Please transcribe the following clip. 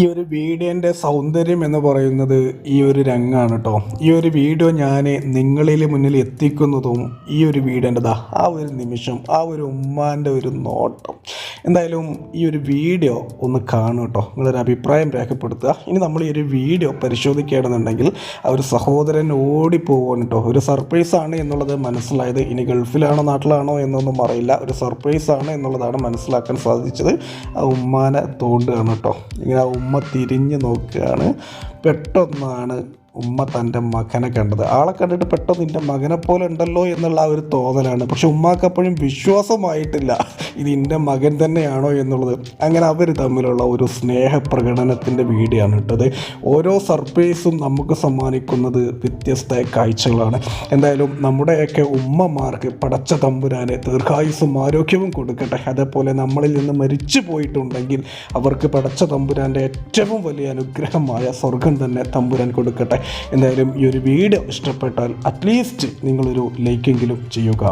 ഈ ഒരു വീഡിയോന്റെ സൗന്ദര്യം എന്ന് പറയുന്നത് ഈ ഒരു രംഗാണ് കേട്ടോ ഈ ഒരു വീഡിയോ ഞാൻ നിങ്ങളിൽ മുന്നിൽ എത്തിക്കുന്നതും ഈ ഒരു വീഡിയോന്റെതാ ആ ഒരു നിമിഷം ആ ഒരു ഉമ്മാന്റെ ഒരു നോട്ടം. എന്തായാലും ഈ ഒരു വീഡിയോ ഒന്ന് കാണും കേട്ടോ നിങ്ങളൊരു അഭിപ്രായം രേഖപ്പെടുത്തുക. ഇനി നമ്മൾ ഈ ഒരു വീഡിയോ പരിശോധിക്കുകയാണെന്നുണ്ടെങ്കിൽ ആ ഒരു സഹോദരൻ ഓടിപ്പോവാണ് കേട്ടോ ഒരു സർപ്രൈസാണ് എന്നുള്ളത് മനസ്സിലായത്. ഇനി ഗൾഫിലാണോ നാട്ടിലാണോ എന്നൊന്നും അറിയില്ല. ഒരു സർപ്രൈസാണ് എന്നുള്ളതാണ് മനസ്സിലാക്കാൻ സാധിച്ചത്. ആ ഉമ്മാനെ തോണ്ടുകയാണ് കേട്ടോ ഇങ്ങനെ ആ ഉമ്മ തിരിഞ്ഞ് നോക്കുകയാണ്. പെട്ടെന്നാണ് ഉമ്മ തന്റെ മകനെ കണ്ടത്. ആളെ കണ്ടിട്ട് പെട്ടെന്ന് എന്റെ മകനെ പോലെ ഉണ്ടല്ലോ എന്നുള്ള ആ ഒരു തോന്നലാണ്. പക്ഷെ ഉമ്മാക്ക് അപ്പോഴും വിശ്വാസമായിട്ടില്ല. ഇത് എന്റെ മകൻ തന്നെയാണോ എന്നുള്ളത്. അങ്ങനെ അവർ തമ്മിലുള്ള ഒരു സ്നേഹപ്രകടനത്തിന്റെ വീഡിയോ ആണ് ഇട്ടത്. ഓരോ സർപ്രൈസും നമുക്ക് സമ്മാനിക്കുന്നത് വ്യത്യസ്ത കാഴ്ചകളാണ്. എന്തായാലും നമ്മുടെയൊക്കെ ഉമ്മമാർക്ക് പടച്ച തമ്പുരാനെ ദീർഘായുസും ആരോഗ്യവും കൊടുക്കട്ടെ. അതേപോലെ നമ്മളിൽ നിന്ന് മരിച്ചു പോയിട്ടുണ്ടെങ്കിൽ അവർക്ക് പടച്ച തമ്പുരാന്റെ ഏറ്റവും വലിയ അനുഗ്രഹമായ സ്വർഗം തന്നെ തമ്പുരാൻ കൊടുക്കട്ടെ. എന്തായാലും ഈ ഒരു വീഡിയോ ഇഷ്ടപ്പെട്ടാൽ അറ്റ്ലീസ്റ്റ് നിങ്ങളൊരു ലൈക്കെങ്കിലും ചെയ്യുക.